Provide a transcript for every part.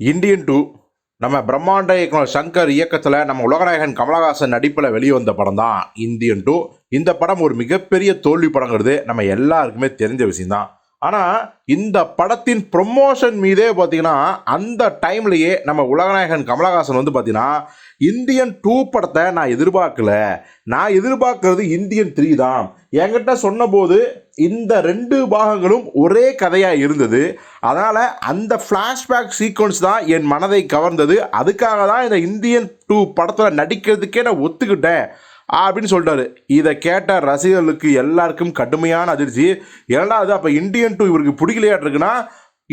Indian two நம்ம பிரம்மாண்ட இயக்குனர் சங்கர் இயக்கத்தில் நம்ம உலகநாயகன் கமலஹாசன் நடிப்பில் வெளிவந்த படம் தான் இந்தியன் டூ. இந்த படம் ஒரு மிகப்பெரிய தோல்வி படங்கிறது நம்ம எல்லாருக்குமே தெரிஞ்ச விஷயம்தான். ஆனால் இந்த படத்தின் ப்ரொமோஷன் மீதே பார்த்தீங்கன்னா அந்த டைம்லேயே நம்ம உலகநாயகன் கமலஹாசன் வந்து பார்த்தீங்கன்னா இந்தியன் டூ படத்தை நான் எதிர்பார்க்கல. நான் எதிர்பார்க்கறது இந்தியன் த்ரீ தான். என்கிட்ட சொன்னபோது இந்த ரெண்டு பாகங்களும் ஒரே கதையாக இருந்தது. அதனால் அந்த ஃப்ளாஷ்பேக் சீக்வன்ஸ் தான் என் மனதை கவர்ந்தது. அதுக்காக தான் இந்த இந்தியன் டூ படத்தில் நடிக்கிறதுக்கே நான் ஒத்துக்கிட்டேன். அப்படின்னு சொல்லிட்டாரு இதை கேட்ட ரசிகர்களுக்கு எல்லாருக்கும் கடுமையான அதிர்ச்சி. இரண்டாவது அப்போ இந்தியன் டூ இவருக்கு பிடிக்கலையாட்டிருக்குன்னா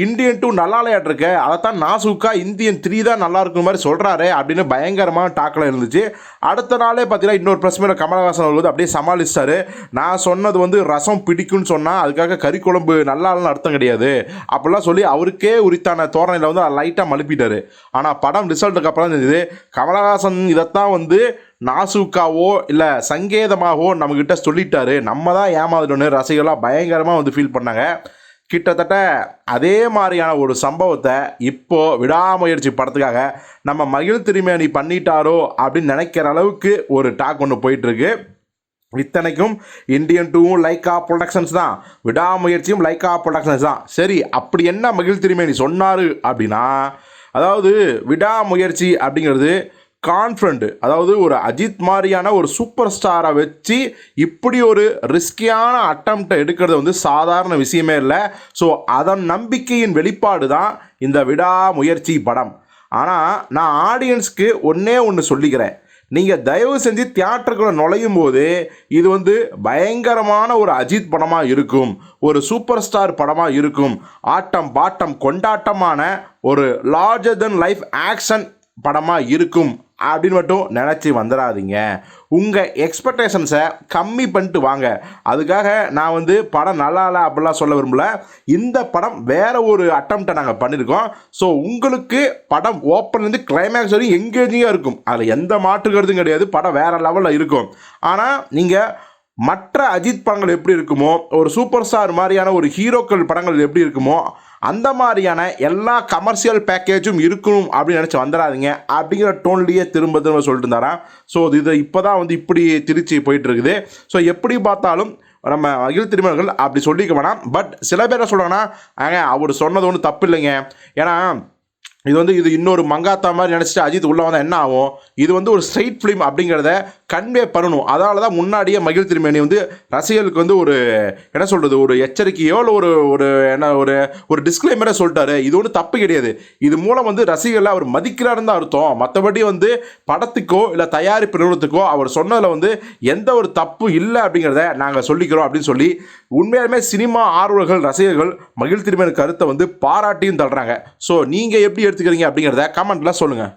இந்தியன் டூ நல்லா விளையாட்டுருக்க அதைத்தான் நாசுக்கா இந்தியன் த்ரீ தான் நல்லா இருக்கிற மாதிரி சொல்கிறாரு அப்படின்னு பயங்கரமான டாக்கில் இருந்துச்சு. அடுத்த நாளே பார்த்தீங்கன்னா இன்னொரு ப்ரெஸ் மீட் கமலஹாசன் அவர் வந்து அப்படியே சமாளிச்சிட்டாரு. நான் சொன்னது வந்து ரசம் பிடிக்கும்னு சொன்னால் அதுக்காக கறி குழம்பு நல்லா இல்லைன்னு அர்த்தம் கிடையாது. அப்படிலாம் சொல்லி அவருக்கே உரித்தான தோரணையில் வந்து லைட்டாக மழுப்பிட்டாரு. ஆனால் படம் ரிசல்ட்டுக்கு அப்புறம் தெரிஞ்சது. கமலஹாசன் இதைத்தான் வந்து நாசுக்காவோ இல்லை சங்கேதமாகவோ நம்மக்கிட்ட சொல்லிட்டாரு. நம்ம தான் ஏமாந்துட்டோன்னு ரசிகர்களாக பயங்கரமாக வந்து ஃபீல் பண்ணாங்க. கிட்டத்தட்ட அதே மாதிரியான ஒரு சம்பவத்தை இப்போது விடாமுயற்சி படத்துக்காக நம்ம மகிழ் திருமேனி பண்ணிட்டாரோ அப்படின்னு நினைக்கிற அளவுக்கு ஒரு டாக் ஒன்று போயிட்டுருக்கு. இத்தனைக்கும் இந்தியன் டூவும் லைக்கா ப்ரொடக்ஷன்ஸ் தான். விடாமுயற்சியும் லைக்கா ப்ரொடக்ஷன்ஸ் தான். சரி அப்படி என்ன மகிழ் திருமேனி சொன்னார் அப்படின்னா அதாவது விடாமுயற்சி அப்படிங்கிறது கான்ஃபிடண்ட் அதாவது ஒரு அஜித் மாதிரியான ஒரு சூப்பர் ஸ்டாரை வச்சு இப்படி ஒரு ரிஸ்கியான அட்டம்ப்டை எடுக்கிறது வந்து சாதாரண விஷயமே இல்லை. ஸோ அதன் நம்பிக்கையின் வெளிப்பாடு தான் இந்த விடாமுயற்சி படம். ஆனால் நான் ஆடியன்ஸ்க்கு ஒன்றே ஒன்று சொல்லிக்கிறேன். நீங்கள் தயவு செஞ்சு தியேட்டருக்குள்ளே நுழையும் போது இது வந்து பயங்கரமான ஒரு அஜித் படமாக இருக்கும். ஒரு சூப்பர் ஸ்டார் படமாக இருக்கும். ஆட்டம் பாட்டம் கொண்டாட்டமான ஒரு லார்ஜர் தென் லைஃப் ஆக்ஷன் படமாக இருக்கும். அப்படின்னு மட்டும் நினச்சி வந்துடாதீங்க. உங்கள் எக்ஸ்பெக்டேஷன்ஸை கம்மி பண்ணிட்டு வாங்க. அதுக்காக நான் வந்து படம் நல்லா இல்லை அப்படிலாம் சொல்ல விரும்பல. இந்த படம் வேறு ஒரு அட்டம்ப்டை நாங்கள் பண்ணியிருக்கோம் ஸோ உங்களுக்கு படம் ஓப்பன்லேருந்து கிளைமேக்ஸ் வரையும் எங்கேஜிங்காக இருக்கும். அதில் எந்த மாற்று கருத்தும் கிடையாது. படம் வேறு லெவலில் இருக்கும். ஆனால் நீங்கள் மற்ற அஜித் படங்கள் எப்படி இருக்குமோ ஒரு சூப்பர் ஸ்டார் மாதிரியான ஒரு ஹீரோக்கள் படங்கள் எப்படி இருக்குமோ அந்த மாதிரியான எல்லா கமர்ஷியல் பேக்கேஜும் இருக்கணும் அப்படின்னு நினச்சி வந்துடாதீங்க. அப்படிங்கிற டோன்லேயே திரும்ப திரும்ப சொல்லிட்டு இருந்தாரா ஸோ இது இப்போ தான் வந்து இப்படி திருச்சி போயிட்டு இருக்குது. ஸோ எப்படி பார்த்தாலும் நம்ம அகில் திருமணங்கள் அப்படி சொல்லிக்க வேணாம். பட் சில பேர் என்ன சொல்கிறாங்கன்னா அவர் சொன்னது ஒன்றும் தப்பு இல்லைங்க. ஏன்னா இது வந்து இது இன்னொரு மங்காத்தா மாதிரி நினச்சிட்டு அஜித் உள்ளே வந்தால் என்ன ஆகும்? இது வந்து ஒரு ஸ்ட்ரைட் ஃபிலிம் அப்படிங்கிறத கன்வே பண்ணணும். அதனால தான் முன்னாடியே மகிழ் திருமேனி வந்து ரசிகர்களுக்கு வந்து ஒரு என்ன சொல்கிறது ஒரு எச்சரிக்கையோ இல்லை ஒரு ஒரு என்ன ஒரு ஒரு டிஸ்க்ளைமரே சொல்லிட்டாரு. இது ஒன்றும் தப்பு கிடையாது. இது மூலம் வந்து ரசிகர்களை அவர் மதிக்கிறாருன்னு தான் அர்த்தம். மற்றபடி வந்து படத்துக்கோ இல்லை தயாரிப்பு நிறுவனத்துக்கோ அவர் சொன்னதில் வந்து எந்த ஒரு தப்பு இல்லை அப்படிங்கிறத நாங்கள் சொல்லிக்கிறோம் அப்படின்னு சொல்லி உண்மையாலுமே சினிமா ஆர்வலர்கள் ரசிகர்கள் மகிழ் திருமேனி கருத்தை வந்து பாராட்டியும் தள்ளுறாங்க. ஸோ நீங்கள் எப்படி எடுத்துக்கிறீங்க அப்படிங்கிறத கமெண்ட்டில் சொல்லுங்கள்